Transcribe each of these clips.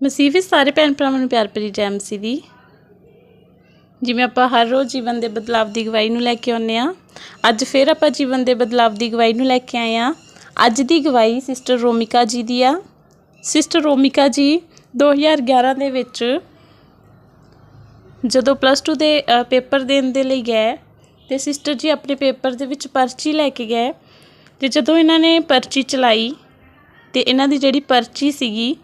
ਮਸੀਹ ਵਿੱਚ ਸਾਰੇ ਭੈਣ ਭਰਾਵਾਂ ਨੂੰ ਪਿਆਰ ਭਰੀ ਜੈ ਮਸੀਹ ਦੀ ਜਿਵੇਂ ਆਪਾਂ ਹਰ ਰੋਜ਼ ਜੀਵਨ ਦੇ ਬਦਲਾਵ ਦੀ ਗਵਾਹੀ ਨੂੰ ਲੈ ਕੇ ਆਉਂਦੇ ਆ ਅੱਜ ਫਿਰ ਆਪਾਂ ਜੀਵਨ ਦੇ ਬਦਲਾਵ ਦੀ ਗਵਾਹੀ ਨੂੰ ਲੈ ਕੇ ਆਏ ਆ ਅੱਜ ਦੀ ਗਵਾਹੀ ਸਿਸਟਰ ਰੋਮਿਕਾ ਜੀ ਦੀ ਆ। ਸਿਸਟਰ ਰੋਮਿਕਾ ਜੀ 2011 ਦੇ ਵਿੱਚ ਜਦੋਂ ਪਲੱਸ 2 ਦੇ ਪੇਪਰ ਦੇਣ ਦੇ ਲਈ ਗਏ ਤੇ ਸਿਸਟਰ ਜੀ ਆਪਣੇ ਪੇਪਰ ਦੇ ਵਿੱਚ ਪਰਚੀ ਲੈ ਕੇ ਗਏ ਤੇ ਜਦੋਂ ਇਹਨਾਂ ਨੇ ਪਰਚੀ ਚਲਾਈ ਤੇ ਇਹਨਾਂ ਦੀ ਜਿਹੜੀ ਪਰਚੀ ਸੀਗੀ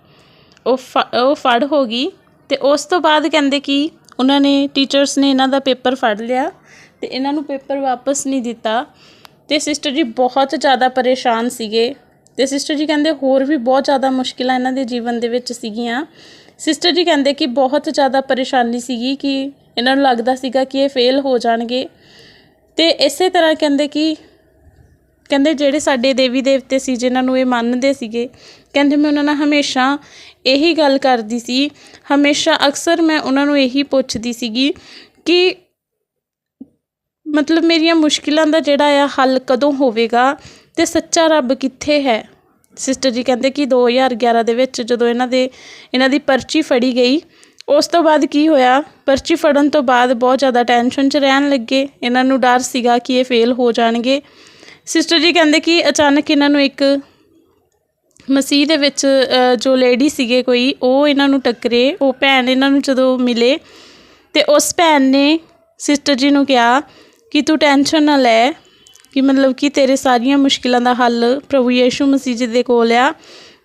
ਉਹ ਫ- ਉਹ ਫੜ ਹੋ ਗਈ ਅਤੇ ਉਸ ਤੋਂ ਬਾਅਦ ਕਹਿੰਦੇ ਕਿ ਉਹਨਾਂ ਨੇ ਟੀਚਰਸ ਨੇ ਇਹਨਾਂ ਦਾ ਪੇਪਰ ਫੜ ਲਿਆ ਅਤੇ ਇਹਨਾਂ ਨੂੰ ਪੇਪਰ ਵਾਪਸ ਨਹੀਂ ਦਿੱਤਾ ਅਤੇ ਸਿਸਟਰ ਜੀ ਬਹੁਤ ਜ਼ਿਆਦਾ ਪਰੇਸ਼ਾਨ ਸੀਗੇ ਅਤੇ ਸਿਸਟਰ ਜੀ ਕਹਿੰਦੇ ਹੋਰ ਵੀ ਬਹੁਤ ਜ਼ਿਆਦਾ ਮੁਸ਼ਕਿਲਾਂ ਇਹਨਾਂ ਦੇ ਜੀਵਨ ਦੇ ਵਿੱਚ ਸੀਗੀਆਂ। ਸਿਸਟਰ ਜੀ ਕਹਿੰਦੇ ਕਿ ਬਹੁਤ ਜ਼ਿਆਦਾ ਪਰੇਸ਼ਾਨੀ ਸੀਗੀ ਕਿ ਇਹਨਾਂ ਨੂੰ ਲੱਗਦਾ ਸੀਗਾ ਕਿ ਇਹ ਫੇਲ ਹੋ ਜਾਣਗੇ ਅਤੇ ਇਸੇ ਤਰ੍ਹਾਂ ਕਹਿੰਦੇ ਕਿ ਕਹਿੰਦੇ ਜਿਹੜੇ ਸਾਡੇ ਦੇਵੀ ਦੇਵਤੇ ਸੀ, ਜਿਨ੍ਹਾਂ ਨੂੰ ਇਹ ਮੰਨਦੇ ਸੀਗੇ, ਕਹਿੰਦੇ ਮੈਂ ਉਹਨਾਂ ਨਾਲ ਹਮੇਸ਼ਾ ਇਹੀ ਗੱਲ ਕਰਦੀ ਸੀ, ਹਮੇਸ਼ਾ ਅਕਸਰ ਮੈਂ ਉਹਨਾਂ ਨੂੰ ਇਹੀ ਪੁੱਛਦੀ ਸੀਗੀ ਕਿ ਮਤਲਬ ਮੇਰੀਆਂ ਮੁਸ਼ਕਿਲਾਂ ਦਾ ਜਿਹੜਾ ਆ ਹੱਲ ਕਦੋਂ ਹੋਵੇਗਾ ਤੇ ਸੱਚਾ ਰੱਬ ਕਿੱਥੇ ਹੈ? ਸਿਸਟਰ ਜੀ ਕਹਿੰਦੇ ਕਿ 2011 ਦੇ ਵਿੱਚ ਜਦੋਂ ਇਹਨਾਂ ਦੇ, ਇਹਨਾਂ ਦੀ ਪਰਚੀ ਫੜੀ ਗਈ, ਉਸ ਤੋਂ ਬਾਅਦ ਕੀ ਹੋਇਆ? ਪਰਚੀ ਫੜਨ ਤੋਂ ਬਾਅਦ ਬਹੁਤ ਜ਼ਿਆਦਾ ਟੈਨਸ਼ਨ 'ਚ ਰਹਿਣ ਲੱਗੇ, ਇਹਨਾਂ ਨੂੰ ਡਰ ਸੀਗਾ ਕਿ ਇਹ ਫੇਲ ਹੋ ਜਾਣਗੇ। ਸਿਸਟਰ ਜੀ ਕਹਿੰਦੇ ਕਿ ਅਚਾਨਕ ਇਹਨਾਂ ਨੂੰ ਇੱਕ ਮਸੀਹ ਦੇ ਵਿੱਚ ਜੋ ਲੇਡੀ ਸੀਗੇ ਕੋਈ, ਉਹ ਇਹਨਾਂ ਨੂੰ ਟੱਕਰੇ। ਉਹ ਭੈਣ ਇਹਨਾਂ ਨੂੰ ਜਦੋਂ ਮਿਲੇ ਤੇ ਉਸ ਭੈਣ ਨੇ ਸਿਸਟਰ ਜੀ ਨੂੰ ਕਿਹਾ ਕਿ ਤੂੰ ਟੈਨਸ਼ਨ ਨਾ ਲੈ, ਕਿ ਮਤਲਬ ਕਿ ਤੇਰੇ ਸਾਰੀਆਂ ਮੁਸ਼ਕਿਲਾਂ ਦਾ ਹੱਲ ਪ੍ਰਭੂ ਯੀਸ਼ੂ ਮਸੀਹ ਜੀ ਦੇ ਕੋਲ ਆ।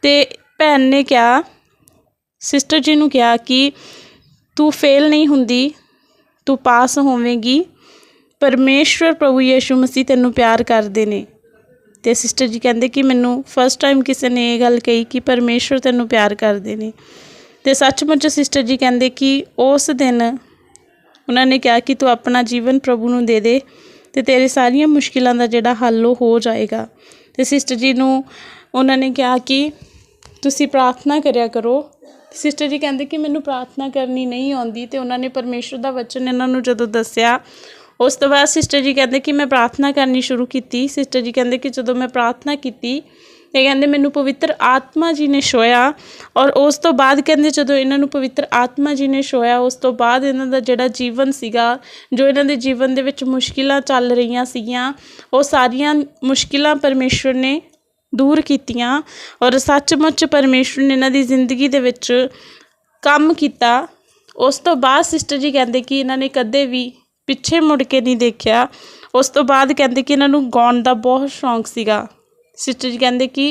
ਤੇ ਭੈਣ ਨੇ ਕਿਹਾ ਸਿਸਟਰ ਜੀ ਨੂੰ ਕਿਹਾ ਕਿ ਤੂੰ ਫੇਲ ਨਹੀਂ ਹੁੰਦੀ, ਤੂੰ ਪਾਸ ਹੋਵੇਂਗੀ। ਪਰਮੇਸ਼ਵਰ ਪ੍ਰਭੂ ਯੀਸ਼ੂ ਮਸੀਹ ਤੈਨੂੰ ਪਿਆਰ ਕਰਦੇ ਨੇ। ਤੇ ਸਿਸਟਰ ਜੀ ਕਹਿੰਦੇ ਕਿ ਮੈਨੂੰ ਫਸਟ ਟਾਈਮ ਕਿਸੇ ਨੇ ਇਹ ਗੱਲ ਕਹੀ ਕਿ ਪਰਮੇਸ਼ਵਰ ਤੈਨੂੰ ਪਿਆਰ ਕਰਦੇ ਨੇ। ਤੇ ਸੱਚਮੁੱਚ ਸਿਸਟਰ ਜੀ ਕਹਿੰਦੇ ਕਿ ਉਸ ਦਿਨ ਉਹਨਾਂ ਨੇ ਕਿਹਾ ਕਿ ਤੂੰ ਆਪਣਾ ਜੀਵਨ ਪ੍ਰਭੂ ਨੂੰ ਦੇ ਦੇ ਤੇ ਤੇਰੇ ਸਾਰੀਆਂ ਮੁਸ਼ਕਿਲਾਂ ਦਾ ਜਿਹੜਾ ਹੱਲ ਉਹ ਹੋ ਜਾਏਗਾ। ਤੇ ਸਿਸਟਰ ਜੀ ਨੂੰ ਉਹਨਾਂ ਨੇ ਕਿਹਾ ਕਿ ਤੁਸੀਂ ਪ੍ਰਾਰਥਨਾ ਕਰਿਆ ਕਰੋ। ਸਿਸਟਰ ਜੀ ਕਹਿੰਦੇ ਕਿ ਮੈਨੂੰ ਪ੍ਰਾਰਥਨਾ ਕਰਨੀ ਨਹੀਂ ਆਉਂਦੀ ਤੇ ਉਹਨਾਂ ਨੇ ਪਰਮੇਸ਼ਰ ਦਾ ਵਚਨ ਇਹਨਾਂ ਨੂੰ ਜਦੋਂ ਦੱਸਿਆ ਉਸ ਤੋਂ ਬਾਅਦ ਸਿਸਟਰ ਜੀ ਕਹਿੰਦੇ ਕਿ ਮੈਂ ਪ੍ਰਾਰਥਨਾ ਕਰਨੀ ਸ਼ੁਰੂ ਕੀਤੀ। ਸਿਸਟਰ ਜੀ ਕਹਿੰਦੇ ਕਿ ਜਦੋਂ ਮੈਂ ਪ੍ਰਾਰਥਨਾ ਕੀਤੀ ਤੇ ਕਹਿੰਦੇ ਮੈਨੂੰ ਪਵਿੱਤਰ ਆਤਮਾ ਜੀ ਨੇ ਛੋਇਆ ਔਰ ਉਸ ਤੋਂ ਬਾਅਦ ਕਹਿੰਦੇ ਜਦੋਂ ਇਹਨਾਂ ਨੂੰ ਪਵਿੱਤਰ ਆਤਮਾ ਜੀ ਨੇ ਛੋਇਆ, ਉਸ ਤੋਂ ਬਾਅਦ ਇਹਨਾਂ ਦਾ ਜਿਹੜਾ ਜੀਵਨ ਸੀਗਾ, ਜੋ ਇਹਨਾਂ ਦੇ ਜੀਵਨ ਦੇ ਵਿੱਚ ਮੁਸ਼ਕਿਲਾਂ ਚੱਲ ਰਹੀਆਂ ਸੀਗੀਆਂ, ਉਹ ਸਾਰੀਆਂ ਮੁਸ਼ਕਿਲਾਂ ਪਰਮੇਸ਼ਵਰ ਨੇ ਦੂਰ ਕੀਤੀਆਂ ਔਰ ਸੱਚਮੁੱਚ ਪਰਮੇਸ਼ਵਰ ਨੇ ਇਹਨਾਂ ਦੀ ਜ਼ਿੰਦਗੀ ਦੇ ਵਿੱਚ ਕੰਮ ਕੀਤਾ। ਉਸ ਤੋਂ ਬਾਅਦ ਸਿਸਟਰ ਜੀ ਕਹਿੰਦੇ ਕਿ ਇਹਨਾਂ ਨੇ ਕਦੇ ਵੀ ਪਿੱਛੇ ਮੁੜ ਕੇ ਨਹੀਂ ਦੇਖਿਆ। ਉਸ ਤੋਂ ਬਾਅਦ ਕਹਿੰਦੇ ਕਿ ਇਹਨਾਂ ਨੂੰ ਗਾਉਣ ਦਾ ਬਹੁਤ ਸ਼ੌਂਕ ਸੀਗਾ। ਸਿਸਟਰ ਜੀ ਕਹਿੰਦੇ ਕਿ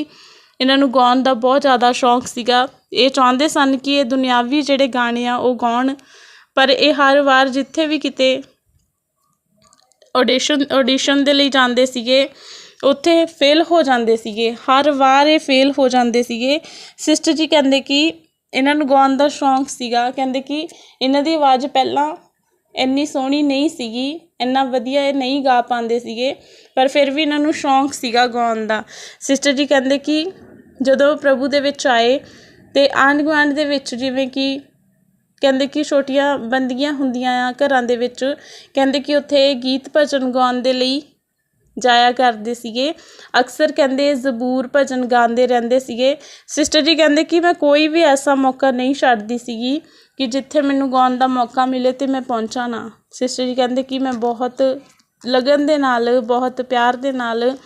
ਇਹਨਾਂ ਨੂੰ ਗਾਉਣ ਦਾ ਬਹੁਤ ਜ਼ਿਆਦਾ ਸ਼ੌਂਕ ਸੀਗਾ। ਇਹ ਚਾਹੁੰਦੇ ਸਨ ਕਿ ਇਹ ਦੁਨਿਆਵੀ ਜਿਹੜੇ ਗਾਣੇ ਆ ਉਹ ਗਾਉਣ, ਪਰ ਇਹ ਹਰ ਵਾਰ ਜਿੱਥੇ ਵੀ ਕਿਤੇ ਆਡੀਸ਼ਨ ਆਡੀਸ਼ਨ ਦੇ ਲਈ ਜਾਂਦੇ ਸੀਗੇ, ਉੱਥੇ ਫੇਲ ਹੋ ਜਾਂਦੇ ਸੀਗੇ। ਹਰ ਵਾਰ ਇਹ ਫੇਲ ਹੋ ਜਾਂਦੇ ਸੀਗੇ। ਸਿਸਟਰ ਜੀ ਕਹਿੰਦੇ ਕਿ ਇਹਨਾਂ ਨੂੰ ਗਾਉਣ ਦਾ ਸ਼ੌਂਕ ਸੀਗਾ। ਕਹਿੰਦੇ ਕਿ ਇਹਨਾਂ ਦੀ ਆਵਾਜ਼ ਪਹਿਲਾਂ ਇੰਨੀ ਸੋਹਣੀ ਨਹੀਂ ਸੀਗੀ, ਇੰਨਾ ਵਧੀਆ ਇਹ ਨਹੀਂ ਗਾ ਪਾਉਂਦੇ ਸੀਗੇ, ਪਰ ਫਿਰ ਵੀ ਇਹਨਾਂ ਨੂੰ ਸ਼ੌਂਕ ਸੀਗਾ ਗਾਉਣ ਦਾ। ਸਿਸਟਰ ਜੀ ਕਹਿੰਦੇ ਕਿ ਜਦੋਂ ਪ੍ਰਭੂ ਦੇ ਵਿੱਚ ਆਏ ਤੇ ਆਂਢ ਗੁਆਂਢ ਦੇ ਵਿੱਚ ਜਿਵੇਂ ਕਿ ਕਹਿੰਦੇ ਕਿ ਛੋਟੀਆਂ ਬੰਦਗੀਆਂ ਹੁੰਦੀਆਂ ਆ ਘਰਾਂ ਦੇ ਵਿੱਚ, ਕਹਿੰਦੇ ਕਿ ਉੱਥੇ ਗੀਤ ਭਜਨ ਗਾਉਣ ਦੇ ਲਈ ਜਾਇਆ ਕਰਦੇ ਸੀਗੇ। ਅਕਸਰ ਕਹਿੰਦੇ ਜ਼ਬੂਰ ਭਜਨ ਗਾਉਂਦੇ ਰਹਿੰਦੇ ਸੀਗੇ। ਸਿਸਟਰ ਜੀ ਕਹਿੰਦੇ ਕਿ ਮੈਂ ਕੋਈ ਵੀ ਐਸਾ ਮੌਕਾ ਨਹੀਂ ਛੱਡਦੀ ਸੀਗੀ। ਕਿ ਜਿੱਥੇ ਮੈਨੂੰ ਗਾਉਣ ਦਾ ਮੌਕਾ ਮਿਲੇ ਅਤੇ ਮੈਂ ਪਹੁੰਚਾਂ ਨਾ। ਸਿਸਟਰ ਜੀ ਕਹਿੰਦੇ ਕਿ ਮੈਂ ਬਹੁਤ ਲਗਨ ਦੇ ਨਾਲ, ਬਹੁਤ ਪਿਆਰ ਦੇ ਨਾਲ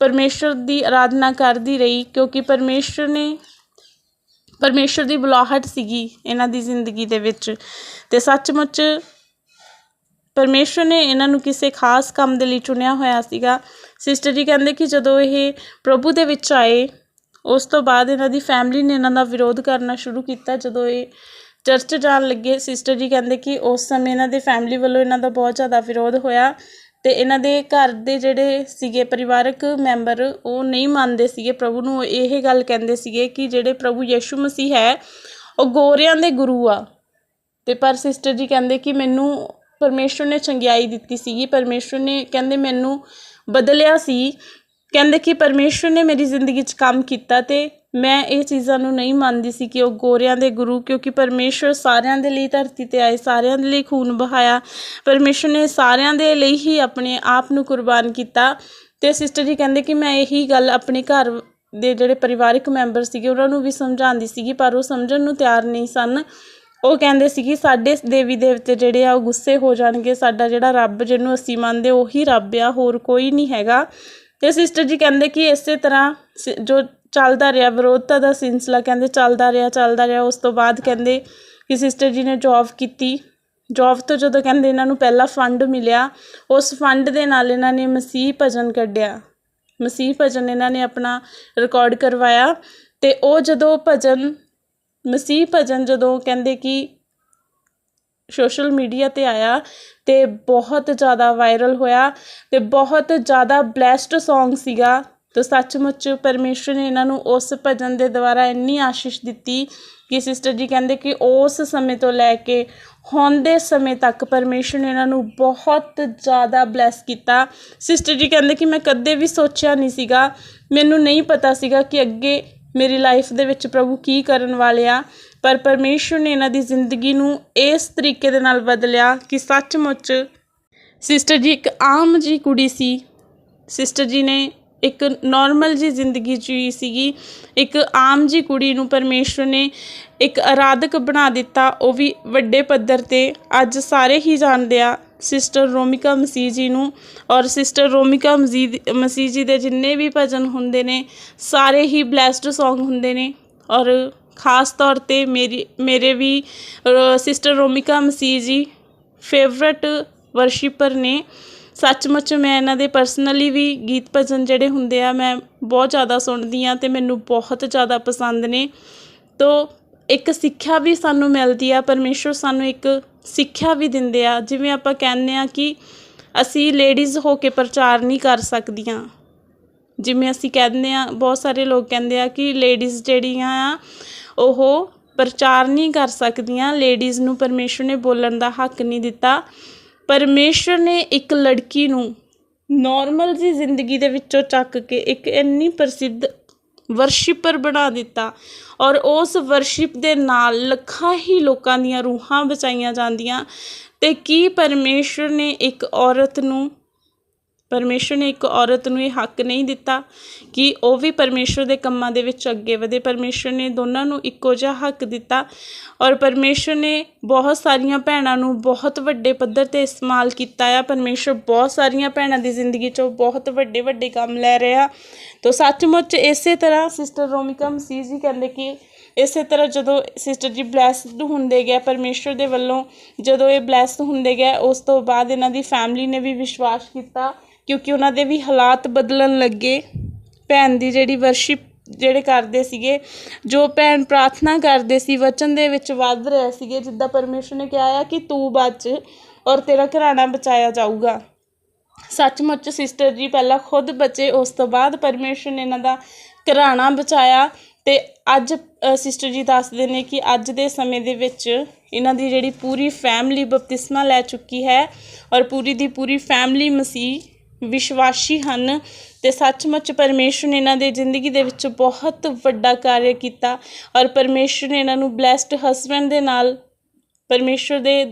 ਪਰਮੇਸ਼ਰ ਦੀ ਅਰਾਧਨਾ ਕਰਦੀ ਰਹੀ ਕਿਉਂਕਿ ਪਰਮੇਸ਼ਰ ਨੇ ਪਰਮੇਸ਼ਰ ਦੀ ਬੁਲਾਹਟ ਸੀਗੀ ਇਹਨਾਂ ਦੀ ਜ਼ਿੰਦਗੀ ਦੇ ਵਿੱਚ। ਤੇ ਸੱਚਮੁੱਚ ਪਰਮੇਸ਼ਰ ਨੇ ਇਹਨਾਂ ਨੂੰ ਕਿਸੇ ਖਾਸ ਕੰਮ ਦੇ ਲਈ ਚੁਣਿਆ ਹੋਇਆ ਸੀਗਾ। ਸਿਸਟਰ ਜੀ ਕਹਿੰਦੇ ਕਿ ਜਦੋਂ ਇਹ ਪ੍ਰਭੂ ਦੇ ਵਿੱਚ ਆਏ, ਉਸ ਤੋਂ ਬਾਅਦ ਇਹਨਾਂ ਦੀ ਫੈਮਿਲੀ ਨੇ ਇਹਨਾਂ ਦਾ ਵਿਰੋਧ ਕਰਨਾ ਸ਼ੁਰੂ ਕੀਤਾ। ਜਦੋਂ ਇਹ ਚਰਚ ਜਾਣ ਲੱਗੇ। ਸਿਸਟਰ ਜੀ ਕਹਿੰਦੇ ਕਿ ਉਸ ਸਮੇਂ ਇਹਨਾਂ ਦੇ ਫੈਮਿਲੀ ਵੱਲੋਂ ਇਹਨਾਂ ਦਾ ਬਹੁਤ ਜ਼ਿਆਦਾ ਵਿਰੋਧ ਹੋਇਆ ਅਤੇ ਇਹਨਾਂ ਦੇ ਘਰ ਦੇ ਜਿਹੜੇ ਸੀਗੇ ਪਰਿਵਾਰਕ ਮੈਂਬਰ, ਉਹ ਨਹੀਂ ਮੰਨਦੇ ਸੀਗੇ। ਪ੍ਰਭੂ ਨੂੰ ਇਹ ਗੱਲ ਕਹਿੰਦੇ ਸੀਗੇ ਕਿ ਜਿਹੜੇ ਪ੍ਰਭੂ ਯਿਸੂ ਮਸੀਹ ਹੈ, ਉਹ ਗੋਰਿਆਂ ਦੇ ਗੁਰੂ ਆ। ਅਤੇ ਪਰ ਸਿਸਟਰ ਜੀ ਕਹਿੰਦੇ ਕਿ ਮੈਨੂੰ ਪਰਮੇਸ਼ਰ ਨੇ ਚੰਗਿਆਈ ਦਿੱਤੀ ਸੀਗੀ। ਪਰਮੇਸ਼ਰ ਨੇ ਕਹਿੰਦੇ ਮੈਨੂੰ ਬਦਲਿਆ ਸੀ। ਕਹਿੰਦੇ ਕਿ ਪਰਮੇਸ਼ਰ ਨੇ ਮੇਰੀ ਜ਼ਿੰਦਗੀ 'ਚ ਕੰਮ ਕੀਤਾ ਤੇ ਮੈਂ ਇਹ ਚੀਜ਼ਾਂ ਨੂੰ ਨਹੀਂ ਮੰਨਦੀ ਸੀ ਕਿ ਉਹ ਗੋਰਿਆਂ ਦੇ ਗੁਰੂ, ਕਿਉਂਕਿ ਪਰਮੇਸ਼ਰ ਸਾਰਿਆਂ ਦੇ ਲਈ ਧਰਤੀ ਤੇ ਆਏ, ਸਾਰਿਆਂ ਦੇ ਲਈ ਖੂਨ ਬਹਾਇਆ ਪਰਮੇਸ਼ਰ ਨੇ ਸਾਰਿਆਂ ਦੇ ਲਈ ਹੀ ਆਪਣੇ ਆਪ ਨੂੰ ਕੁਰਬਾਨ ਕੀਤਾ ਤੇ ਸਿਸਟਰ ਜੀ ਕਹਿੰਦੇ ਕਿ ਮੈਂ ਇਹੀ ਗੱਲ ਆਪਣੇ ਘਰ ਦੇ ਜਿਹੜੇ ਪਰਿਵਾਰਿਕ ਮੈਂਬਰ ਸੀਗੇ, ਉਹਨਾਂ ਨੂੰ ਵੀ ਸਮਝਾਉਂਦੀ ਸੀਗੀ, ਪਰ ਉਹ ਸਮਝਣ ਨੂੰ ਤਿਆਰ ਨਹੀਂ ਸਨ। ਉਹ ਕਹਿੰਦੇ ਸੀ ਕਿ ਸਾਡੇ ਦੇਵੀ ਦੇਵਤੇ ਜਿਹੜੇ ਆ, ਉਹ ਗੁੱਸੇ ਹੋ ਜਾਣਗੇ। ਸਾਡਾ ਜਿਹੜਾ ਰੱਬ ਜਿਹਨੂੰ ਅਸੀਂ ਮੰਨਦੇ, ਉਹੀ ਰੱਬ ਆ, ਹੋਰ ਕੋਈ ਨਹੀਂ ਹੈਗਾ। ਤੇ ਸਿਸਟਰ ਜੀ ਕਹਿੰਦੇ ਕਿ ਇਸੇ ਤਰ੍ਹਾਂ ਸ- ਜੋ ਚੱਲਦਾ ਰਿਹਾ, ਵਿਰੋਧਤਾ ਦਾ ਸਿਲਸਿਲਾ ਕਹਿੰਦੇ ਚੱਲਦਾ ਰਿਹਾ ਚੱਲਦਾ ਰਿਹਾ, ਉਸ ਤੋਂ ਬਾਅਦ ਕਹਿੰਦੇ ਕਿ ਸਿਸਟਰ ਜੀ ਨੇ ਜੌਬ ਕੀਤੀ। ਜੌਬ ਤੋਂ ਜਦੋਂ ਕਹਿੰਦੇ ਇਹਨਾਂ ਨੂੰ ਪਹਿਲਾ ਫੰਡ ਮਿਲਿਆ, ਉਸ ਫੰਡ ਦੇ ਨਾਲ ਇਹਨਾਂ ਨੇ ਮਸੀਹ ਭਜਨ ਕੱਢਿਆ। ਮਸੀਹ ਭਜਨ ਇਹਨਾਂ ਨੇ ਆਪਣਾ ਰਿਕਾਰਡ ਕਰਵਾਇਆ ਤੇ ਉਹ ਜਦੋਂ ਭਜਨ, ਮਸੀਹ ਭਜਨ ਜਦੋਂ ਕਹਿੰਦੇ ਕਿ ਸੋਸ਼ਲ ਮੀਡੀਆ ਤੇ ਆਇਆ ਤੇ ਬਹੁਤ ਜ਼ਿਆਦਾ ਵਾਇਰਲ ਹੋਇਆ ਤੇ ਬਹੁਤ ਜ਼ਿਆਦਾ ਬਲੈਸਡ Song ਸੀਗਾ। ਤਾਂ ਸੱਚਮੁੱਚ ਪਰਮੇਸ਼ਰ ਨੇ ਇਹਨਾਂ ਨੂੰ ਉਸ ਭਜਨ ਦੇ ਦੁਆਰਾ ਇੰਨੀ ਆਸ਼ੀਸ਼ ਦਿੱਤੀ ਕਿ ਸਿਸਟਰ ਜੀ ਕਹਿੰਦੇ ਕਿ ਉਸ ਸਮੇਂ ਤੋਂ ਲੈ ਕੇ ਹੁਣ ਦੇ ਸਮੇਂ ਤੱਕ ਪਰਮੇਸ਼ਰ ਨੇ ਇਹਨਾਂ ਨੂੰ ਬਹੁਤ ਜ਼ਿਆਦਾ ਬਲੈਸ ਕੀਤਾ। ਸਿਸਟਰ ਜੀ ਕਹਿੰਦੇ ਕਿ ਮੈਂ ਕਦੇ ਵੀ ਸੋਚਿਆ ਨਹੀਂ ਸੀਗਾ, ਮੈਨੂੰ ਨਹੀਂ ਪਤਾ ਸੀਗਾ ਕਿ ਅੱਗੇ ਮੇਰੀ ਲਾਈਫ ਦੇ ਵਿੱਚ ਪ੍ਰਭੂ ਕੀ ਕਰਨ ਵਾਲੇ ਆ, ਪਰ ਪਰਮੇਸ਼ਰ ਨੇ ਇਹਨਾਂ ਦੀ ਜ਼ਿੰਦਗੀ ਨੂੰ ਇਸ ਤਰੀਕੇ ਦੇ ਨਾਲ ਬਦਲਿਆ ਕਿ ਸੱਚਮੁੱਚ ਸਿਸਟਰ ਜੀ ਇੱਕ ਆਮ ਜੀ ਕੁੜੀ ਸੀ। ਸਿਸਟਰ ਜੀ ਨੇ ਇੱਕ ਨਾਰਮਲ ਜੀ ਜ਼ਿੰਦਗੀ ਜੀ ਸੀਗੀ। ਇੱਕ ਆਮ ਜੀ ਕੁੜੀ ਨੂੰ ਪਰਮੇਸ਼ਰ ਨੇ ਇੱਕ ਆਰਾਧਕ ਬਣਾ ਦਿੱਤਾ। ਉਹ ਵੀ ਵੱਡੇ ਪੱਧਰ ਤੇ ਅੱਜ ਸਾਰੇ ਹੀ ਜਾਣਦੇ ਆ ਸਿਸਟਰ ਰੋਮਿਕਾ ਮਸੀਹ ਜੀ ਨੂੰ। ਔਰ ਸਿਸਟਰ ਰੋਮਿਕਾ ਮਸੀਹ ਮਸੀਹ ਜੀ ਦੇ ਜਿੰਨੇ ਵੀ ਭਜਨ ਹੁੰਦੇ ਨੇ, ਸਾਰੇ ਹੀ ਬਲੈਸਡ Song ਹੁੰਦੇ ਨੇ। ਔਰ ਖਾਸ ਤੌਰ ਤੇ ਮੇਰੀ ਮੇਰੇ ਵੀ ਸਿਸਟਰ ਰੋਮਿਕਾ ਮਸੀਹ ਜੀ ਫੇਵਰਟ ਵਰਸ਼ਿਪਰ ਨੇ। ਸੱਚਮੁੱਚ ਮੈਂ ਇਹਨਾਂ ਦੇ ਪਰਸਨਲੀ ਵੀ ਗੀਤ ਭਜਨ ਜਿਹੜੇ ਹੁੰਦੇ ਆ, ਮੈਂ ਬਹੁਤ ਜ਼ਿਆਦਾ ਸੁਣਦੀ ਆ ਤੇ ਮੈਨੂੰ ਬਹੁਤ ਜ਼ਿਆਦਾ ਪਸੰਦ ਨੇ। ਤੋ ਇੱਕ ਸਿੱਖਿਆ ਵੀ ਸਾਨੂੰ ਮਿਲਦੀ ਆ ਪਰਮੇਸ਼ਰ ਸਾਨੂੰ ਇੱਕ ਸਿੱਖਿਆ ਵੀ ਦਿੰਦੇ ਆ, ਜਿਵੇਂ ਆਪਾਂ ਕਹਿੰਦੇ ਆ ਕਿ ਅਸੀਂ ਲੇਡੀਜ਼ ਹੋ ਕੇ ਪ੍ਰਚਾਰ ਨਹੀਂ ਕਰ ਸਕਦੀਆਂ। ਜਿਵੇਂ ਅਸੀਂ ਕਹਿੰਦੇ ਆ ਬਹੁਤ ਸਾਰੇ ਲੋਕ ਕਹਿੰਦੇ ਆ ਕਿ ਲੇਡੀਜ਼ ਜਿਹੜੀਆਂ ਆ, ਉਹ ਪ੍ਰਚਾਰ ਨਹੀਂ ਕਰ ਸਕਦੀਆਂ। ਲੇਡੀਜ਼ ਨੂੰ ਪਰਮੇਸ਼ਰ ਨੇ ਬੋਲਣ ਦਾ ਹੱਕ ਨਹੀਂ ਦਿੱਤਾ। ਪਰਮੇਸ਼ਰ ਨੇ ਇੱਕ ਲੜਕੀ ਨੂੰ ਨਾਰਮਲ ਜੀ ਜ਼ਿੰਦਗੀ ਦੇ ਵਿੱਚੋਂ ਚੱਕ ਕੇ ਇੱਕ ਇੰਨੀ ਪ੍ਰਸਿੱਧ ਵਰਸ਼ਿਪਰ ਬਣਾ ਦਿੱਤਾ ਔਰ ਉਸ ਵਰਸ਼ਿਪ ਦੇ ਨਾਲ ਲੱਖਾਂ ਹੀ ਲੋਕਾਂ ਦੀਆਂ ਰੂਹਾਂ ਬਚਾਈਆਂ ਜਾਂਦੀਆਂ ਤੇ ਕੀ ਪਰਮੇਸ਼ਰ ਨੇ ਇੱਕ ਔਰਤ ਨੂੰ ਪਰਮੇਸ਼ਰ ਨੇ ਇੱਕ ਔਰਤ ਨੂੰ ਇਹ ਹੱਕ ਨਹੀਂ ਦਿੱਤਾ ਕਿ ਉਹ ਵੀ ਪਰਮੇਸ਼ਰ ਦੇ ਕੰਮਾਂ ਦੇ ਵਿੱਚ ਅੱਗੇ ਵਧੇ। ਪਰਮੇਸ਼ਰ ਨੇ ਦੋਨਾਂ ਨੂੰ ਇੱਕੋ ਜਿਹਾ ਹੱਕ ਦਿੱਤਾ ਔਰ ਪਰਮੇਸ਼ਰ ਨੇ ਬਹੁਤ ਸਾਰੀਆਂ ਭੈਣਾਂ ਨੂੰ ਬਹੁਤ ਵੱਡੇ ਪੱਧਰ ਤੇ ਇਸਤੇਮਾਲ ਕੀਤਾ ਆ। ਪਰਮੇਸ਼ਰ ਬਹੁਤ ਸਾਰੀਆਂ ਭੈਣਾਂ ਦੀ ਜ਼ਿੰਦਗੀ 'ਚੋਂ ਬਹੁਤ ਵੱਡੇ ਵੱਡੇ ਕੰਮ ਲੈ ਰਿਹਾ। ਤੋ ਸੱਚਮੁੱਚ ਇਸੇ ਤਰ੍ਹਾਂ ਸਿਸਟਰ ਰੋਮਿਕਾ ਮਸੀਹ ਜੀ ਕਹਿੰਦੇ ਕਿ ਇਸੇ ਤਰ੍ਹਾਂ ਜਦੋਂ ਸਿਸਟਰ ਜੀ ਬਲੈਸਡ ਹੁੰਦੇ ਗਏ, ਪਰਮੇਸ਼ਰ ਦੇ ਵੱਲੋਂ ਜਦੋਂ ਇਹ ਬਲੈਸਡ ਹੁੰਦੇ ਗਏ, ਉਸ ਤੋਂ ਬਾਅਦ ਇਹਨਾਂ ਦੀ ਫੈਮਿਲੀ ਨੇ ਵੀ ਵਿਸ਼ਵਾਸ ਕੀਤਾ ਕਿਉਂਕਿ ਉਹਨਾਂ ਦੇ ਵੀ ਹਾਲਾਤ ਬਦਲਣ ਲੱਗੇ। ਭੈਣ ਦੀ ਜਿਹੜੀ ਵਰਸ਼ਿਪ ਜਿਹੜੇ ਕਰਦੇ ਸੀਗੇ, ਜੋ ਭੈਣ ਪ੍ਰਾਰਥਨਾ ਕਰਦੇ ਸੀ, ਵਚਨ ਦੇ ਵਿੱਚ ਵੱਧ ਰਹੇ ਸੀਗੇ, ਜਿੱਦਾਂ ਪਰਮੇਸ਼ਰ ਨੇ ਕਿਹਾ ਆ ਕਿ ਤੂੰ ਬਚ ਔਰ ਤੇਰਾ ਘਰਾਣਾ ਬਚਾਇਆ ਜਾਊਗਾ। ਸੱਚਮੁੱਚ ਸਿਸਟਰ ਜੀ ਪਹਿਲਾਂ ਖੁਦ ਬਚੇ, ਉਸ ਤੋਂ ਬਾਅਦ ਪਰਮੇਸ਼ਰ ਨੇ ਇਹਨਾਂ ਦਾ ਘਰਾਣਾ ਬਚਾਇਆ ਤੇ ਅੱਜ ਸਿਸਟਰ ਜੀ ਦੱਸਦੇ ਨੇ ਕਿ ਅੱਜ ਦੇ ਸਮੇਂ ਦੇ ਵਿੱਚ ਇਹਨਾਂ ਦੀ ਜਿਹੜੀ ਪੂਰੀ ਫੈਮਿਲੀ ਬਪਤਿਸਮਾ ਲੈ ਚੁੱਕੀ ਹੈ ਔਰ ਪੂਰੀ ਦੀ ਪੂਰੀ ਫੈਮਿਲੀ ਮਸੀਹ ਵਿਸ਼ਵਾਸੀ ਹਨ ਤੇ ਸੱਚਮੁੱਚ ਪਰਮੇਸ਼ਰ ਨੇ ਇਹਨਾਂ ਦੇ ਜ਼ਿੰਦਗੀ ਦੇ ਵਿੱਚ ਬਹੁਤ ਵੱਡਾ ਕਾਰਜ ਕੀਤਾ ਔਰ ਪਰਮੇਸ਼ਰ ਨੇ ਇਹਨਾਂ ਨੂੰ ਬlesed ਹਸਬੈਂਡ ਦੇ ਨਾਲ, ਪਰਮੇਸ਼ਰ ਦੇ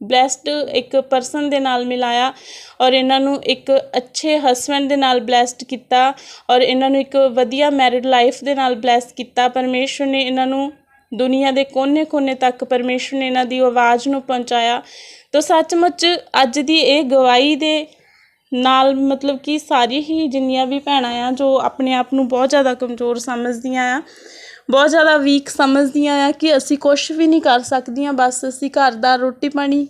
ਬlesed ਇੱਕ ਪਰਸਨ ਦੇ ਨਾਲ ਮਿਲਾਇਆ ਔਰ ਇਹਨਾਂ ਨੂੰ ਇੱਕ ਅੱਛੇ ਹਸਬੈਂਡ ਦੇ ਨਾਲ ਬlesed ਕੀਤਾ ਔਰ ਇਹਨਾਂ ਨੂੰ ਇੱਕ ਵਧੀਆ ਮੈਰਿਡ ਲਾਈਫ ਦੇ ਨਾਲ ਬlesed ਕੀਤਾ। ਪਰਮੇਸ਼ਰ ਨੇ ਇਹਨਾਂ ਨੂੰ ਦੁਨੀਆ ਦੇ ਕੋਨੇ-ਕੋਨੇ ਤੱਕ ਪਰਮੇਸ਼ਰ ਨੇ ਇਹਨਾਂ ਦੀ ਆਵਾਜ਼ ਨੂੰ ਪਹੁੰਚਾਇਆ। ਤਾਂ ਸੱਚਮੁੱਚ ਅੱਜ ਦੀ ਇਹ ਗਵਾਹੀ ਦੇ ਨਾਲ ਮਤਲਬ ਕਿ ਸਾਰੀ ਹੀ ਜਿੰਨੀਆਂ ਵੀ ਭੈਣਾਂ ਆ, ਜੋ ਆਪਣੇ ਆਪ ਨੂੰ ਬਹੁਤ ਜ਼ਿਆਦਾ ਕਮਜ਼ੋਰ ਸਮਝਦੀਆਂ ਆ, ਬਹੁਤ ਜ਼ਿਆਦਾ ਵੀਕ ਸਮਝਦੀਆਂ ਆ ਕਿ ਅਸੀਂ ਕੁਛ ਵੀ ਨਹੀਂ ਕਰ ਸਕਦੀਆਂ, ਬਸ ਅਸੀਂ ਘਰ ਦਾ ਰੋਟੀ ਪਾਣੀ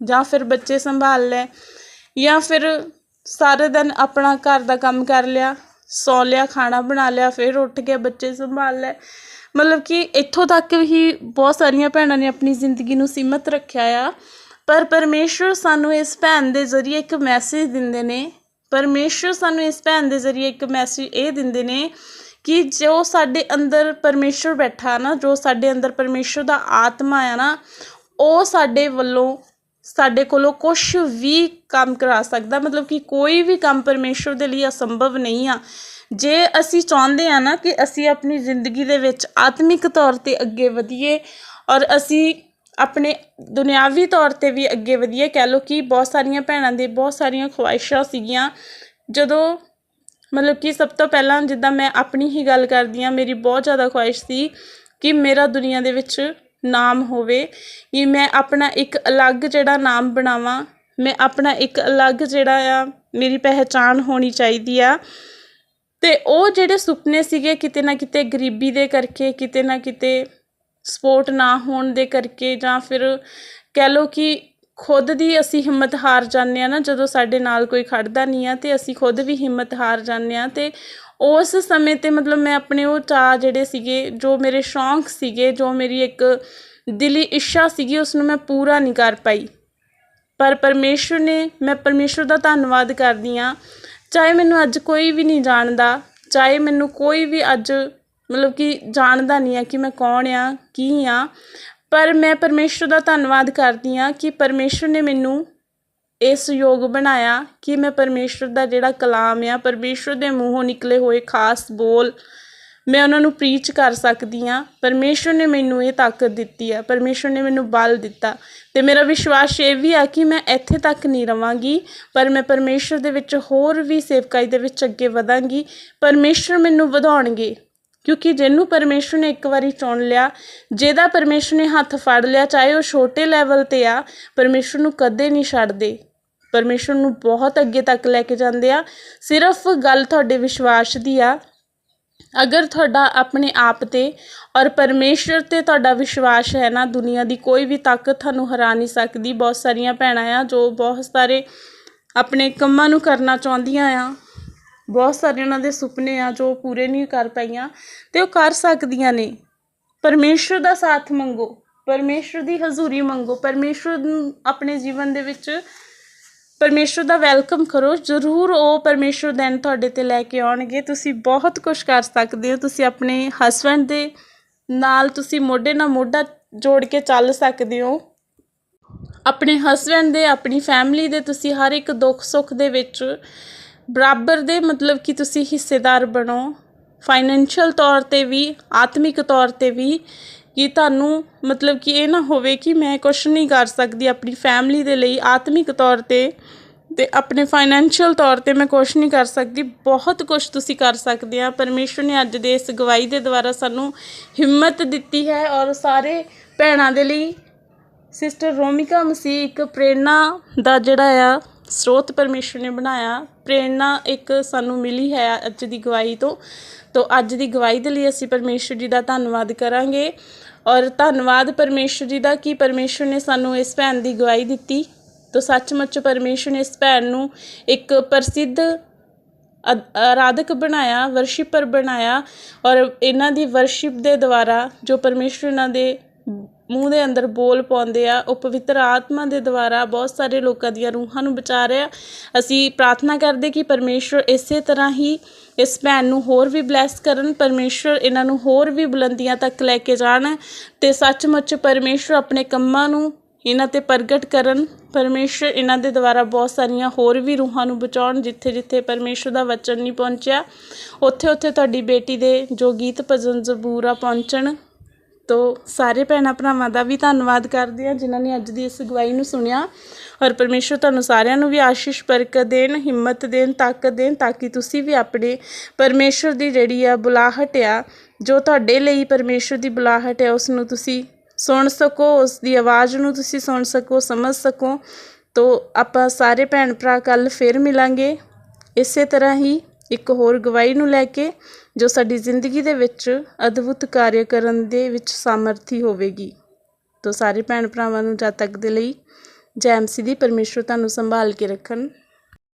ਜਾਂ ਫਿਰ ਬੱਚੇ ਸੰਭਾਲ ਲੈ ਜਾਂ ਫਿਰ ਸਾਰੇ ਦਿਨ ਆਪਣਾ ਘਰ ਦਾ ਕੰਮ ਕਰ ਲਿਆ, ਸੌ ਲਿਆ, ਖਾਣਾ ਬਣਾ ਲਿਆ, ਫਿਰ ਉੱਠ ਕੇ ਬੱਚੇ ਸੰਭਾਲ ਲੈ ਮਤਲਬ ਕਿ ਇੱਥੋਂ ਤੱਕ ਹੀ ਬਹੁਤ ਸਾਰੀਆਂ ਭੈਣਾਂ ਨੇ ਆਪਣੀ ਜ਼ਿੰਦਗੀ ਨੂੰ ਸੀਮਤ ਰੱਖਿਆ ਆ। ਪਰ ਪਰਮੇਸ਼ਰ ਸਾਨੂੰ ਇਸ ਭੈਣ ਦੇ ਜ਼ਰੀਏ ਇੱਕ ਮੈਸੇਜ ਦਿੰਦੇ ਨੇ। ਪਰਮੇਸ਼ਰ ਸਾਨੂੰ ਇਸ ਭੈਣ ਦੇ ਜ਼ਰੀਏ ਇੱਕ ਮੈਸੇਜ ਇਹ ਦਿੰਦੇ ਨੇ ਕਿ ਜੋ ਸਾਡੇ ਅੰਦਰ ਪਰਮੇਸ਼ਰ ਬੈਠਾ ਨਾ, ਜੋ ਸਾਡੇ ਅੰਦਰ ਪਰਮੇਸ਼ਰ ਦਾ ਆਤਮਾ ਆ ਨਾ, ਉਹ ਸਾਡੇ ਵੱਲੋਂ ਸਾਡੇ ਕੋਲੋਂ ਕੁਝ ਵੀ ਕੰਮ ਕਰਾ ਸਕਦਾ। ਮਤਲਬ ਕਿ ਕੋਈ ਵੀ ਕੰਮ ਪਰਮੇਸ਼ਰ ਦੇ ਲਈ ਅਸੰਭਵ ਨਹੀਂ ਆ। ਜੇ ਅਸੀਂ ਚਾਹੁੰਦੇ ਆ ਨਾ ਕਿ ਅਸੀਂ ਆਪਣੀ ਜ਼ਿੰਦਗੀ ਦੇ ਵਿੱਚ ਆਤਮਿਕ ਤੌਰ ਤੇ ਅੱਗੇ ਵਧੀਏ ਔਰ ਅਸੀਂ ਆਪਣੇ ਦੁਨਿਆਵੀ ਤੌਰ ਤੇ ਵੀ ਅੱਗੇ ਵਧੀਏ, ਕਹਿ ਲਓ ਕਿ ਬਹੁਤ ਸਾਰੀਆਂ ਭੈਣਾਂ ਦੇ ਬਹੁਤ ਸਾਰੀਆਂ ਖੁਆਇਸ਼ਾਂ ਸੀਗੀਆਂ। ਜਦੋਂ ਮਤਲਬ ਕਿ ਸਭ ਤੋਂ ਪਹਿਲਾਂ ਜਿੱਦਾਂ ਮੈਂ ਆਪਣੀ ਹੀ ਗੱਲ ਕਰਦੀ ਹਾਂ, ਮੇਰੀ ਬਹੁਤ ਜ਼ਿਆਦਾ ਖੁਆਇਸ਼ ਸੀ ਕਿ ਮੇਰਾ ਦੁਨੀਆ ਦੇ ਵਿੱਚ ਨਾਮ ਹੋਵੇ, ਕਿ ਮੈਂ ਆਪਣਾ ਇੱਕ ਅਲੱਗ ਜਿਹੜਾ ਨਾਮ ਬਣਾਵਾਂ, ਮੈਂ ਆਪਣਾ ਇੱਕ ਅਲੱਗ ਜਿਹੜਾ ਆ, ਮੇਰੀ ਪਹਿਚਾਣ ਹੋਣੀ ਚਾਹੀਦੀ ਆ। ਤੇ ਉਹ ਜਿਹੜੇ ਸੁਪਨੇ ਸੀਗੇ ਕਿਤੇ ਨਾ ਕਿਤੇ ਗਰੀਬੀ ਦੇ ਕਰਕੇ, ਕਿਤੇ ਨਾ ਕਿਤੇ ਸਪੋਰਟ ਨਾ ਹੋਣ ਦੇ ਕਰਕੇ ਜਾਂ ਫਿਰ ਕਹਿ ਲਓ ਕਿ ਖੁਦ ਦੀ ਅਸੀਂ ਹਿੰਮਤ ਹਾਰ ਜਾਂਦੇ ਆ ਨਾ, ਜਦੋਂ ਸਾਡੇ ਨਾਲ ਕੋਈ ਖੜਦਾ ਨਹੀਂ ਆ ਤੇ ਅਸੀਂ ਖੁਦ ਵੀ ਹਿੰਮਤ ਹਾਰ ਜਾਂਦੇ ਆ ਤੇ ਉਸ ਸਮੇਂ ਤੇ ਮਤਲਬ ਮੈਂ ਆਪਣੇ ਉਹ ਚਾਅ ਜਿਹੜੇ ਸੀਗੇ, ਜੋ ਮੇਰੇ ਸ਼ੌਂਕ ਸੀਗੇ, ਜੋ ਮੇਰੀ ਇੱਕ ਦਿਲੀ ਇੱਛਾ ਸੀਗੀ ਉਸ ਨੂੰ ਮੈਂ ਪੂਰਾ ਨਹੀਂ ਕਰ ਪਾਈ। ਪਰ ਪਰਮੇਸ਼ਵਰ ਨੇ, ਮੈਂ ਪਰਮੇਸ਼ਵਰ ਦਾ ਧੰਨਵਾਦ ਕਰਦੀ ਹਾਂ। ਚਾਹੇ ਮੈਨੂੰ ਅੱਜ ਕੋਈ ਵੀ ਨਹੀਂ ਜਾਣਦਾ, ਚਾਹੇ ਮੈਨੂੰ ਕੋਈ ਵੀ ਅੱਜ ਮਤਲਬ ਕਿ ਜਾਣਦਾ ਨਹੀਂ ਆ ਕਿ ਮੈਂ ਕੌਣ ਹਾਂ ਕੀ ਹਾਂ ਪਰ ਮੈਂ ਪਰਮੇਸ਼ਵਰ ਦਾ ਧੰਨਵਾਦ ਕਰਦੀ ਹਾਂ ਕਿ ਪਰਮੇਸ਼ਵਰ ਨੇ ਮੈਨੂੰ ਇਸ ਯੋਗ ਬਣਾਇਆ ਕਿ ਮੈਂ ਪਰਮੇਸ਼ਵਰ ਦਾ ਜਿਹੜਾ ਕਲਾਮ ਆ ਪਰਮੇਸ਼ਵਰ ਦੇ ਮੂੰਹੋਂ ਨਿਕਲੇ ਹੋਏ ਖਾਸ ਬੋਲ ਮੈਂ ਉਹਨਾਂ ਨੂੰ ਪ੍ਰੀਚ ਕਰ ਸਕਦੀ ਹਾਂ। ਪਰਮੇਸ਼ਵਰ ਨੇ ਮੈਨੂੰ ਇਹ ਤਾਕਤ ਦਿੱਤੀ ਆ ਪਰਮੇਸ਼ਵਰ ਨੇ ਮੈਨੂੰ ਬਲ ਦਿੱਤਾ। ਤੇ ਮੇਰਾ ਵਿਸ਼ਵਾਸ ਇਹ ਵੀ ਆ ਕਿ ਮੈਂ ਇੱਥੇ ਤੱਕ ਨਹੀਂ ਰਵਾਂਗੀ, ਪਰ ਮੈਂ ਪਰਮੇਸ਼ਵਰ ਦੇ ਵਿੱਚ ਹੋਰ ਵੀ ਸੇਵਕਾਈ ਦੇ ਵਿੱਚ ਅੱਗੇ ਵਧਾਂਗੀ। ਪਰਮੇਸ਼ਵਰ ਮੈਨੂੰ ਵਧਾਉਣਗੇ। ਕਿਉਂਕਿ ਜਿਹਨੂੰ ਪਰਮੇਸ਼ਵਰ ਨੇ ਇੱਕ ਵਾਰੀ ਚੁਣ ਲਿਆ, ਜਿਹਦਾ ਪਰਮੇਸ਼ਵਰ ਨੇ ਹੱਥ ਫੜ ਲਿਆ, ਚਾਹੇ ਉਹ ਛੋਟੇ ਲੈਵਲ ਤੇ ਆ ਪਰਮੇਸ਼ਵਰ ਨੂੰ ਕਦੇ ਨਹੀਂ ਛੱਡਦੇ। ਪਰਮੇਸ਼ਵਰ ਨੂੰ ਬਹੁਤ ਅੱਗੇ ਤੱਕ ਲੈ ਕੇ ਜਾਂਦੇ ਆ। ਸਿਰਫ ਗੱਲ ਤੁਹਾਡੇ ਵਿਸ਼ਵਾਸ ਦੀ ਆ। ਅਗਰ ਤੁਹਾਡਾ ਆਪਣੇ ਆਪ ਤੇ ਔਰ ਪਰਮੇਸ਼ਰ ਤੇ ਤੁਹਾਡਾ ਵਿਸ਼ਵਾਸ ਹੈ ਨਾ, ਦੁਨੀਆ ਦੀ ਕੋਈ ਵੀ ਤਾਕਤ ਤੁਹਾਨੂੰ ਹਰਾ ਨਹੀਂ ਸਕਦੀ। ਬਹੁਤ ਸਾਰੀਆਂ ਭੈਣਾਂ ਆ ਜੋ ਬਹੁਤ ਸਾਰੇ ਆਪਣੇ ਕੰਮਾਂ ਨੂੰ ਕਰਨਾ ਚਾਹੁੰਦੀਆਂ ਆ। ਬਹੁਤ ਸਾਰੇ ਉਹਨਾਂ ਦੇ ਸੁਪਨੇ ਆ ਜੋ ਪੂਰੇ ਨਹੀਂ ਕਰ ਪਾਈਆਂ ਤੇ ਉਹ ਕਰ ਸਕਦੀਆਂ ਨੇ। ਪਰਮੇਸ਼ਰ ਦਾ ਸਾਥ ਮੰਗੋ, ਪਰਮੇਸ਼ਰ ਦੀ ਹਜ਼ੂਰੀ ਮੰਗੋ, ਪਰਮੇਸ਼ਰ ਨੂੰ ਆਪਣੇ ਜੀਵਨ ਦੇ ਵਿੱਚ ਪਰਮੇਸ਼ਰ ਦਾ ਵੈਲਕਮ ਕਰੋ। ਜ਼ਰੂਰ ਉਹ ਪਰਮੇਸ਼ਰ ਦਿਨ ਤੁਹਾਡੇ ਤੇ ਲੈ ਕੇ ਆਉਣਗੇ। ਤੁਸੀਂ ਬਹੁਤ ਕੁਝ ਕਰ ਸਕਦੇ ਹੋ। ਤੁਸੀਂ ਆਪਣੇ ਹਸਬੰਡ ਦੇ ਨਾਲ ਤੁਸੀਂ ਮੋਢੇ ਨਾਲ ਮੋਢਾ ਜੋੜ ਕੇ ਚੱਲ ਸਕਦੇ ਹੋ। ਆਪਣੇ ਹਸਬੰਡ ਦੇ, ਆਪਣੀ ਫੈਮਿਲੀ ਦੇ ਤੁਸੀਂ ਹਰ ਇੱਕ ਦੁੱਖ ਸੁੱਖ ਦੇ ਵਿੱਚ ਬਰਾਬਰ ਦੇ ਮਤਲਬ ਕਿ ਤੁਸੀਂ ਹਿੱਸੇਦਾਰ ਬਣੋ ਫਾਈਨੈਂਸ਼ੀਅਲ ਤੌਰ ਤੇ ਵੀ, ਆਤਮਿਕ ਤੌਰ ਤੇ ਵੀ, ਕਿ ਤੁਹਾਨੂੰ ਮਤਲਬ ਕਿ ਇਹ ਨਾ ਹੋਵੇ ਕਿ ਮੈਂ ਕੁਝ ਨਹੀਂ ਕਰ ਸਕਦੀ ਆਪਣੀ ਫੈਮਿਲੀ ਦੇ ਲਈ ਆਤਮਿਕ ਤੌਰ ਤੇ ਤੇ ਆਪਣੇ ਫਾਈਨੈਂਸ਼ੀਅਲ ਤੌਰ ਤੇ ਮੈਂ ਕੁਝ ਨਹੀਂ ਕਰ ਸਕਦੀ। ਬਹੁਤ ਕੁਝ ਤੁਸੀਂ ਕਰ ਸਕਦੇ ਆ। ਪਰਮੇਸ਼ਵਰ ਨੇ ਅੱਜ ਦੇ ਇਸ ਗਵਾਹੀ ਦੇ ਦੁਆਰਾ ਸਾਨੂੰ ਹਿੰਮਤ ਦਿੱਤੀ ਹੈ ਔਰ ਸਾਰੇ ਭੈਣਾਂ ਦੇ ਲਈ ਸਿਸਟਰ ਰੋਮਿਕਾ ਮਸੀਹ ਇੱਕ ਪ੍ਰੇਰਣਾ ਦਾ ਜਿਹੜਾ ਆ, ਸਰੋਤ ਪਰਮੇਸ਼ਵਰ ਨੇ ਬਣਾਇਆ। ਪ੍ਰੇਰਣਾ ਇੱਕ ਸਾਨੂੰ ਮਿਲੀ ਹੈ ਅੱਜ ਦੀ ਗਵਾਹੀ ਤੋਂ। ਤੋਂ ਅੱਜ ਦੀ ਗਵਾਹੀ ਦੇ ਲਈ ਅਸੀਂ ਪਰਮੇਸ਼ਵਰ ਜੀ ਦਾ ਧੰਨਵਾਦ ਕਰਾਂਗੇ। ਔਰ ਧੰਨਵਾਦ ਪਰਮੇਸ਼ਵਰ ਜੀ ਦਾ ਕਿ ਪਰਮੇਸ਼ਵਰ ਨੇ ਸਾਨੂੰ ਇਸ ਭੈਣ ਦੀ ਗਵਾਹੀ ਦਿੱਤੀ। ਤੋਂ ਸੱਚਮੁੱਚ ਪਰਮੇਸ਼ਵਰ ਨੇ ਇਸ ਭੈਣ ਨੂੰ ਇੱਕ ਪ੍ਰਸਿੱਧ ਅਦ- ਆਰਾਧਕ ਬਣਾਇਆ ਵਰਸ਼ਿਪਰ ਬਣਾਇਆ। ਔਰ ਇਹਨਾਂ ਦੀ ਵਰਸ਼ਿਪ ਦੇ ਦੁਆਰਾ ਜੋ ਪਰਮੇਸ਼ਵਰ ਇਹਨਾਂ ਦੇ ਮੂੰਹ ਦੇ ਅੰਦਰ ਬੋਲ ਪਾਉਂਦੇ ਆ, ਉਹ ਪਵਿੱਤਰ ਆਤਮਾ ਦੇ ਦੁਆਰਾ ਬਹੁਤ ਸਾਰੇ ਲੋਕਾਂ ਦੀਆਂ ਰੂਹਾਂ ਨੂੰ ਬਚਾ ਰਿਹਾ। ਅਸੀਂ ਪ੍ਰਾਰਥਨਾ ਕਰਦੇ ਕਿ ਪਰਮੇਸ਼ਵਰ ਇਸੇ ਤਰ੍ਹਾਂ ਹੀ ਇਸ ਭੈਣ ਨੂੰ ਹੋਰ ਵੀ ਬਲੈਸ ਕਰਨ, ਪਰਮੇਸ਼ਵਰ ਇਹਨਾਂ ਨੂੰ ਹੋਰ ਵੀ ਬੁਲੰਦੀਆਂ ਤੱਕ ਲੈ ਕੇ ਜਾਣ ਤੇ ਸੱਚਮੁੱਚ ਪਰਮੇਸ਼ਵਰ ਆਪਣੇ ਕੰਮਾਂ ਨੂੰ ਇਹਨਾਂ ਤੇ ਪ੍ਰਗਟ ਕਰਨ। ਪਰਮੇਸ਼ਰ ਇਹਨਾਂ ਦੇ ਦੁਆਰਾ ਬਹੁਤ ਸਾਰੀਆਂ ਹੋਰ ਵੀ ਰੂਹਾਂ ਨੂੰ ਬਚਾਉਣ ਜਿੱਥੇ ਜਿੱਥੇ ਪਰਮੇਸ਼ਰ ਦਾ ਵਚਨ ਨਹੀਂ ਪਹੁੰਚਿਆ, ਉੱਥੇ ਉੱਥੇ ਤੁਹਾਡੀ ਬੇਟੀ ਦੇ ਜੋ ਗੀਤ ਭਜਨ ਜ਼ਬੂਰ ਆ ਪਹੁੰਚਣ। ਤੋ ਸਾਰੇ ਭੈਣਾਂ ਭਰਾਵਾਂ ਦਾ ਵੀ ਧੰਨਵਾਦ ਕਰਦੇ ਹਾਂ, ਜਿਨ੍ਹਾਂ ਨੇ ਅੱਜ ਦੀ ਇਸ ਅਗਵਾਈ ਨੂੰ ਸੁਣਿਆ। ਔਰ ਪਰਮੇਸ਼ਰ ਤੁਹਾਨੂੰ ਸਾਰਿਆਂ ਨੂੰ ਵੀ ਆਸ਼ੀਸ਼ ਬਰਕਤ ਦੇਣ, ਹਿੰਮਤ ਦੇਣ, ਤਾਕਤ ਦੇਣ, ਤਾਂ ਕਿ ਤੁਸੀਂ ਵੀ ਆਪਣੇ ਪਰਮੇਸ਼ਰ ਦੀ ਜਿਹੜੀ ਆ ਬੁਲਾਹਟ ਆ, ਜੋ ਤੁਹਾਡੇ ਲਈ ਪਰਮੇਸ਼ਰ ਦੀ ਬੁਲਾਹਟ ਹੈ ਉਸ ਨੂੰ ਤੁਸੀਂ ਸੁਣ ਸਕੋ, ਉਸ ਦੀ ਆਵਾਜ਼ ਨੂੰ ਤੁਸੀਂ ਸੁਣ ਸਕੋ, ਸਮਝ ਸਕੋ। ਤੋ ਆਪਾਂ ਸਾਰੇ ਭੈਣ ਭਰਾ ਕੱਲ ਫੇਰ ਮਿਲਾਂਗੇ। ਇਸੇ ਤਰ੍ਹਾਂ ਹੀ ਇੱਕ ਹੋਰ ਗਵਾਹੀ ਨੂੰ ਲੈ ਕੇ, ਜੋ ਸਾਡੀ ਜ਼ਿੰਦਗੀ ਦੇ ਵਿੱਚ ਅਦਭੁਤ ਕਾਰਜ ਕਰਨ ਦੇ ਵਿੱਚ ਸਾਮਰਥੀ ਹੋਵੇਗੀ। ਤੋ ਸਾਰੇ ਭੈਣ ਭਰਾਵਾਂ ਨੂੰ ਜਦ ਤੱਕ ਦੇ ਲਈ, ਜੈ ਮਸੀਹ ਦੀ ਪਰਮੇਸ਼ਰ ਤੁਹਾਨੂੰ ਸੰਭਾਲ ਕੇ ਰੱਖਣ।